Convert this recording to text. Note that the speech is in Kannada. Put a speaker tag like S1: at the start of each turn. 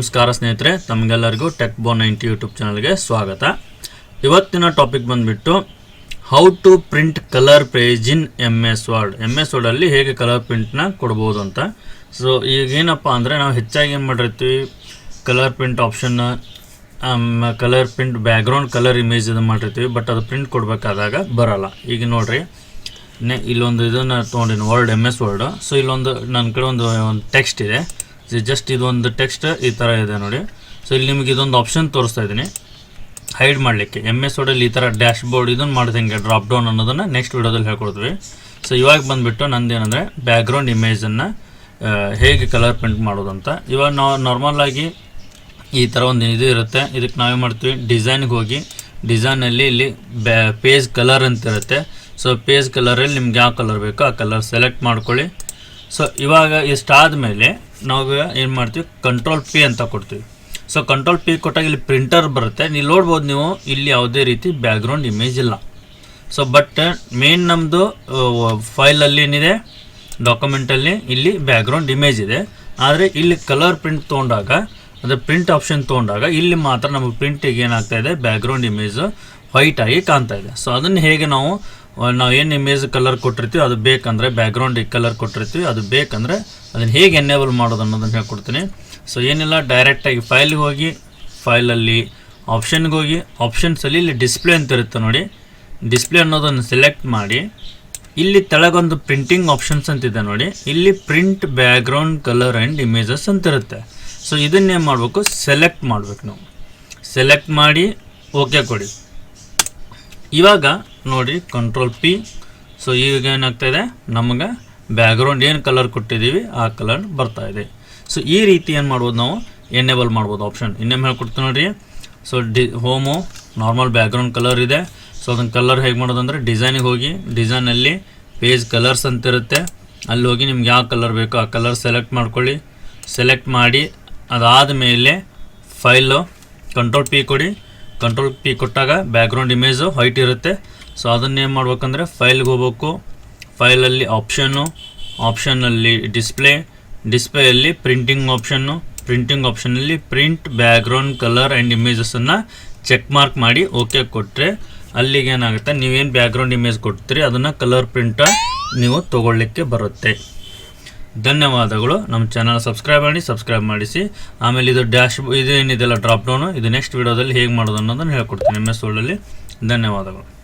S1: ನಮಸ್ಕಾರ ಸ್ನೇಹಿತರೆ, ತಮಗೆಲ್ಲರಿಗೂ ಟೆಕ್ ಬೋ ನೈಂಟಿ ಯೂಟ್ಯೂಬ್ ಚಾನಲ್ಗೆ ಸ್ವಾಗತ. ಇವತ್ತಿನ ಟಾಪಿಕ್ ಬಂದುಬಿಟ್ಟು how to print colour page in M S word M S ವರ್ಡಲ್ಲಿ ಹೇಗೆ ಕಲರ್ ಪ್ರಿಂಟ್ನ ಕೊಡ್ಬೋದು ಅಂತ. ಸೊ ಈಗೇನಪ್ಪ ಅಂದರೆ ನಾವು ಹೆಚ್ಚಾಗಿ ಏನು ಮಾಡಿರ್ತೀವಿ? Colour print option colour print background colour image ಇದು ಮಾಡಿರ್ತೀವಿ. ಬಟ್ ಅದು ಪ್ರಿಂಟ್ ಕೊಡಬೇಕಾದಾಗ ಬರಲ್ಲ. ಈಗ ನೋಡಿರಿ, ನೆ, ಇಲ್ಲೊಂದು ಇದನ್ನು ತೊಗೊಂಡಿನಿ word M S word so ಇಲ್ಲೊಂದು ನನ್ನ ಕಡೆ ಒಂದು ಒಂದು ಟೆಕ್ಸ್ಟ್ ಇದೆ. ಜಸ್ಟ್ ಇದೊಂದು ಟೆಕ್ಸ್ಟ್ ಈ ಥರ ಇದೆ ನೋಡಿ. ಸೊ ಇಲ್ಲಿ ನಿಮಗೆ ಇದೊಂದು ಆಪ್ಷನ್ ತೋರಿಸ್ತಾ ಇದ್ದೀನಿ. ಹೈಡ್ ಮಾಡಲಿಕ್ಕೆ. ಎಂ ಎಸ್ ವರ್ಡಲ್ಲಿ ಈ ಥರ ಡ್ಯಾಶ್ ಬೋರ್ಡ್ ಇದನ್ನು ಮಾಡಿದಂಗೆ ಡ್ರಾಪ್ ಡೌನ್ ಅನ್ನೋದನ್ನು ನೆಕ್ಸ್ಟ್ ವಿಡಿಯೋದಲ್ಲಿ ಹೇಳ್ಕೊಡ್ತೀವಿ. ಸೊ ಇವಾಗ ಬಂದುಬಿಟ್ಟು ನಂದೇನಂದರೆ ಬ್ಯಾಕ್ಗ್ರೌಂಡ್ ಇಮೇಜನ್ನು ಹೇಗೆ ಕಲರ್ ಪ್ರಿಂಟ್ ಮಾಡೋದು ಅಂತ. ಇವಾಗ ನಾವು ನಾರ್ಮಲಾಗಿ ಈ ಥರ ಒಂದು ಇದು ಇರುತ್ತೆ. ಇದಕ್ಕೆ ನಾವೇನು ಮಾಡ್ತೀವಿ ಡಿಸೈನ್ಗೆ ಹೋಗಿ. ಡಿಸೈನಲ್ಲಿ ಇಲ್ಲಿ ಬ್ಯಾ ಪೇಜ್ ಕಲರ್ ಅಂತ ಇರುತ್ತೆ. ಸೊ ಪೇಜ್ ಕಲರಲ್ಲಿ ನಿಮ್ಗೆ ಯಾವ ಕಲರ್ ಬೇಕೋ ಆ ಕಲರ್ ಸೆಲೆಕ್ಟ್ ಮಾಡ್ಕೊಳ್ಳಿ. ಸೊ ಇವಾಗ ಇಷ್ಟಾದ ಮೇಲೆ ನಾವು ಏನು ಮಾಡ್ತೀವಿ? ಕಂಟ್ರೋಲ್ ಪಿ ಅಂತ ಕೊಡ್ತೀವಿ. ಸೊ ಕಂಟ್ರೋಲ್ ಪಿ ಕೊಟ್ಟಾಗ ಇಲ್ಲಿ ಪ್ರಿಂಟರ್ ಬರುತ್ತೆ. ನೀವು ನೋಡ್ಬೋದು ನೀವು, ಇಲ್ಲಿ ಯಾವುದೇ ರೀತಿ ಬ್ಯಾಕ್ಗ್ರೌಂಡ್ ಇಮೇಜ್ ಇಲ್ಲ. ಸೊ ಬಟ್ ಮೇನ್ ನಮ್ಮದು ಫೈಲಲ್ಲಿ ಏನಿದೆ? ಡಾಕ್ಯುಮೆಂಟಲ್ಲಿ ಇಲ್ಲಿ ಬ್ಯಾಕ್ಗ್ರೌಂಡ್ ಇಮೇಜ್ ಇದೆ. ಆದರೆ ಇಲ್ಲಿ ಕಲರ್ ಪ್ರಿಂಟ್ ತೊಗೊಂಡಾಗ, ಅಂದರೆ ಪ್ರಿಂಟ್ ಆಪ್ಷನ್ ತೊಗೊಂಡಾಗ ಇಲ್ಲಿ ಮಾತ್ರ ನಮಗೆ ಪ್ರಿಂಟಿಗೆ ಏನಾಗ್ತಾ ಇದೆ? ಬ್ಯಾಕ್ಗ್ರೌಂಡ್ ಇಮೇಜ್ ವೈಟ್ ಆಗಿ ಕಾಣ್ತಾ ಇದೆ. ಸೊ ಅದನ್ನು ಹೇಗೆ ನಾವು ನಾವು ಏನು ಇಮೇಜ್ ಕಲರ್ ಕೊಟ್ಟಿರ್ತೀವಿ ಅದು ಬೇಕಂದರೆ ಬ್ಯಾಕ್ಗ್ರೌಂಡ್ ಕಲರ್ ಕೊಟ್ಟಿರ್ತೀವಿ, ಅದು ಬೇಕಂದರೆ ಅದನ್ನು ಹೇಗೆ ಎನೇಬಲ್ ಮಾಡೋದು ಅನ್ನೋದನ್ನು ಹೇಳ್ಕೊಡ್ತೀನಿ. ಸೊ ಏನಿಲ್ಲ ಡೈರೆಕ್ಟಾಗಿ ಫೈಲ್ಗೆ ಹೋಗಿ ಫೈಲಲ್ಲಿ ಆಪ್ಷನ್ಗೆ ಹೋಗಿ ಆಪ್ಷನ್ಸಲ್ಲಿ ಇಲ್ಲಿ ಡಿಸ್ಪ್ಲೇ ಅಂತ ಇರುತ್ತೆ ನೋಡಿ. ಡಿಸ್ಪ್ಲೇ ಅನ್ನೋದನ್ನು ಸೆಲೆಕ್ಟ್ ಮಾಡಿ, ಇಲ್ಲಿ ತೆಳಗೊಂದು ಪ್ರಿಂಟಿಂಗ್ ಆಪ್ಷನ್ಸ್ ಅಂತಿದೆ ನೋಡಿ. ಇಲ್ಲಿ print background colour and images ಅಂತ ಇರುತ್ತೆ. ಸೊ ಇದನ್ನೇನು ಮಾಡಬೇಕು? ಸೆಲೆಕ್ಟ್ ಮಾಡಬೇಕು ನಾವು. ಸೆಲೆಕ್ಟ್ ಮಾಡಿ ಓಕೆ ಕೊಡಿ. ಇವಾಗ ನೋಡಿ ಕಂಟ್ರೋಲ್ ಪಿ ಸೊ ಈಗ ಏನಾಗ್ತಾ ಇದೆ ನಮಗೆ ಬ್ಯಾಕ್ಗ್ರೌಂಡ್ ಏನು ಕಲರ್ ಕೊಟ್ಟಿದ್ದೀವಿ, ಆ ಕಲರ್ ಬರ್ತಾ ಇದೆ. ಸೊ ಈ ರೀತಿ ಏನು ಮಾಡ್ಬೋದು ನಾವು? ಎನೇಬಲ್ ಮಾಡ್ಬೋದು ಆಪ್ಷನ್ ಇನ್ನೇನು ಹೇಳ್ಕೊಡ್ತೀವಿ ನೋಡಿರಿ. So the, home normal background colour ಇದೆ. ಸೊ ಅದನ್ನು ಕಲರ್ ಹೇಗೆ ಮಾಡೋದಂದ್ರೆ ಡಿಸೈನಿಗೆ ಹೋಗಿ ಡಿಸೈನಲ್ಲಿ ಪೇಜ್ ಕಲರ್ಸ್ ಅಂತ ಇರುತ್ತೆ. ಅಲ್ಲಿ ಹೋಗಿ ನಿಮ್ಗೆ ಯಾವ ಕಲರ್ ಬೇಕೋ ಆ ಕಲರ್ ಸೆಲೆಕ್ಟ್ ಮಾಡ್ಕೊಳ್ಳಿ. ಸೆಲೆಕ್ಟ್ ಮಾಡಿ ಅದಾದ ಮೇಲೆ ಫೈಲು ಕಂಟ್ರೋಲ್ ಪಿ ಕೊಡಿ. ಕಂಟ್ರೋಲ್ ಪಿ ಕೊಟ್ಟಾಗ ಬ್ಯಾಕ್ಗ್ರೌಂಡ್ ಇಮೇಜು ವೈಟ್ ಇರುತ್ತೆ. ಸೊ ಅದನ್ನೇನು ಮಾಡ್ಬೇಕಂದ್ರೆ ಫೈಲ್ಗೆ ಹೋಗ್ಬೇಕು. ಫೈಲಲ್ಲಿ ಆಪ್ಷನ್ನು ಆಪ್ಷನ್ನಲ್ಲಿ ಡಿಸ್ಪ್ಲೇ ಡಿಸ್ಪ್ಲೇಯಲ್ಲಿ ಪ್ರಿಂಟಿಂಗ್ ಆಪ್ಷನ್ನು ಪ್ರಿಂಟಿಂಗ್ ಆಪ್ಷನ್ನಲ್ಲಿ ಪ್ರಿಂಟ್ ಬ್ಯಾಕ್ಗ್ರೌಂಡ್ ಕಲರ್ ಆ್ಯಂಡ್ ಇಮೇಜಸನ್ನು ಚೆಕ್ ಮಾರ್ಕ್ ಮಾಡಿ ಓಕೆ ಕೊಟ್ಟರೆ ಅಲ್ಲಿಗೆ ಏನಾಗುತ್ತೆ ನೀವೇನು ಬ್ಯಾಕ್ಗ್ರೌಂಡ್ ಇಮೇಜ್ ಕೊಡ್ತೀರಿ, ಅದನ್ನು ಕಲರ್ ಪ್ರಿಂಟ ನೀವು ತೊಗೊಳ್ಳಿಕ್ಕೆ ಬರುತ್ತೆ. ಧನ್ಯವಾದಗಳು. ನಮ್ಮ ಚಾನಲ್ ಸಬ್ಸ್ಕ್ರೈಬ್ ಮಾಡಿ ಸಬ್ಸ್ಕ್ರೈಬ್ ಮಾಡಿಸಿ. ಆಮೇಲೆ ಇದು ಡ್ಯಾಶ್ ಇದು ಏನಿದೆಲ್ಲ ಡ್ರಾಪ್ ಡೌನು ಇದು ನೆಕ್ಸ್ಟ್ ವಿಡಿಯೋದಲ್ಲಿ ಹೇಗೆ ಮಾಡೋದು ಅನ್ನೋದನ್ನು ಹೇಳ್ಕೊಡ್ತೀನಿ ಎಂ ಎಸ್ ಧನ್ಯವಾದಗಳು.